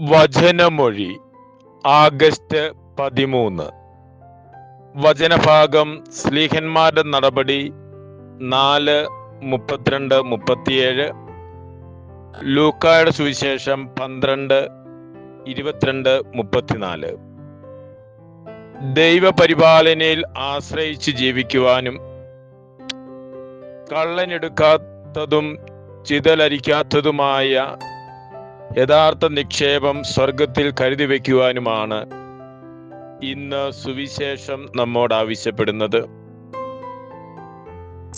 വചനമൊഴി August പതിമൂന്ന്. വചനഭാഗം സ്ലീഹന്മാരുടെ നടപടി നാല് മുപ്പത്തിരണ്ട് മുപ്പത്തിയേഴ്. ലൂക്കായുടെ സുവിശേഷം പന്ത്രണ്ട് ഇരുപത്തിരണ്ട് മുപ്പത്തിനാല്. ദൈവപരിപാലനയിൽ ആശ്രയിച്ച് ജീവിക്കുവാനും കള്ളനെടുക്കാത്തതും ചിതലരിക്കാത്തതുമായ യഥാർത്ഥ നിക്ഷേപം സ്വർഗത്തിൽ കരുതി വയ്ക്കുവാനുമാണ് ഇന്ന് സുവിശേഷം നമ്മോട് ആവശ്യപ്പെടുന്നത്.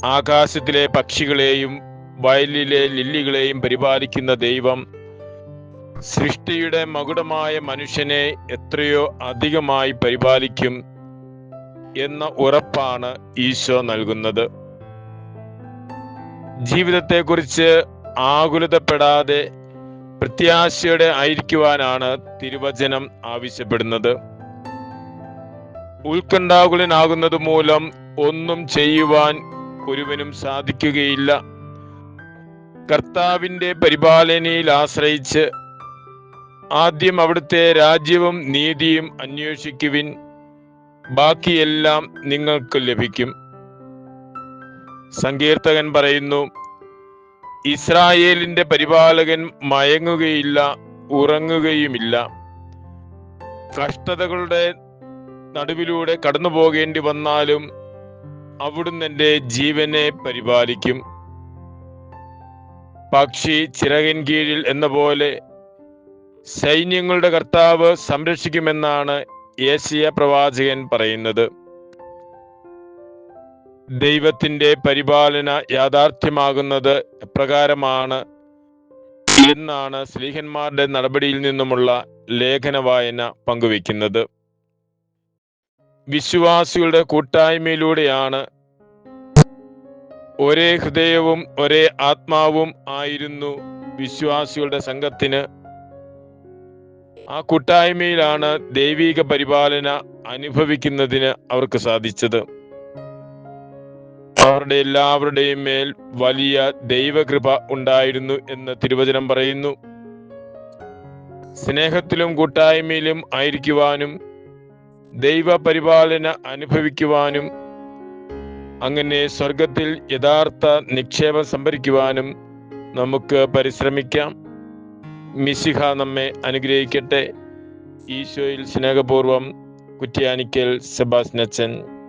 ആകാശത്തിലെ പക്ഷികളെയും വയലിലെ ലില്ലികളെയും പരിപാലിക്കുന്ന ദൈവം സൃഷ്ടിയുടെ മകുടമായ മനുഷ്യനെ എത്രയോ അധികമായി പരിപാലിക്കും എന്ന ഉറപ്പാണ് ഈശോ നൽകുന്നത്. ജീവിതത്തെക്കുറിച്ച് ആകുലതപ്പെടാതെ പ്രത്യാശയോടെ ആയിരിക്കുവാനാണ് തിരുവചനം ആവശ്യപ്പെടുന്നത്. ഉത്കണ്ഠാകുലനാകുന്നത് മൂലം ഒന്നും ചെയ്യുവാൻ ഒരുവനും സാധിക്കുകയില്ല. കർത്താവിന്റെ പരിപാലനയിൽ ആശ്രയിച്ച് ആദ്യം അവിടുത്തെ രാജ്യവും നീതിയും അന്വേഷിക്കുവിൻ. ബാക്കിയെല്ലാം നിങ്ങൾക്ക് ലഭിക്കും. സങ്കീർത്തകൻ പറയുന്നു ഇസ്രായേലിന്റെ പരിപാലകൻ മയങ്ങുകയില്ല ഉറങ്ങുകയുമില്ല. കഷ്ടതകളുടെ നടുവിലൂടെ കടന്നു പോകേണ്ടി വന്നാലും അവിടുന്ന് എന്റെ ജീവനെ പരിപാലിക്കും. പക്ഷി ചിറകിൻ കീഴിൽ എന്ന പോലെ സൈന്യങ്ങളുടെ കർത്താവ് സംരക്ഷിക്കുമെന്നാണ് ഏഷ്യ പ്രവാചകൻ പറയുന്നത്. ദൈവത്തിന്റെ പരിപാലന യാഥാർത്ഥ്യമാകുന്നത് എപ്രകാരമാണ്? എന്നാണ് സ്ലീഹന്മാരുടെ നടപടിയിൽ നിന്നുമുള്ള ലേഖന വായന പങ്കുവെക്കുന്നത് വിശ്വാസികളുടെ കൂട്ടായ്മയിലൂടെയാണ് ഒരേ ഹൃദയവും ഒരേ ആത്മാവും ആയിരുന്നു വിശ്വാസികളുടെ സംഘത്തിന്. ആ കൂട്ടായ്മയിലാണ് ദൈവിക പരിപാലന അനുഭവിക്കുന്നതിന് അവർക്ക് സാധിച്ചത്. അവരുടെ എല്ലാവരുടെയും മേൽ വലിയ ദൈവകൃപ ഉണ്ടായിരുന്നു എന്ന് തിരുവചനം പറയുന്നു. സ്നേഹത്തിലും കൂട്ടായ്മയിലും ആയിരിക്കുവാനും ദൈവപരിപാലന അനുഭവിക്കുവാനും അങ്ങനെ സ്വർഗത്തിൽ യഥാർത്ഥ നിക്ഷേപം സംഭരിക്കുവാനും നമുക്ക് പരിശ്രമിക്കാം. മിസിഹ നമ്മെ അനുഗ്രഹിക്കട്ടെ. ഈശോയിൽ സ്നേഹപൂർവം കുറ്റ്യാനിക്കൽ സെബാസ്നച്ചൻ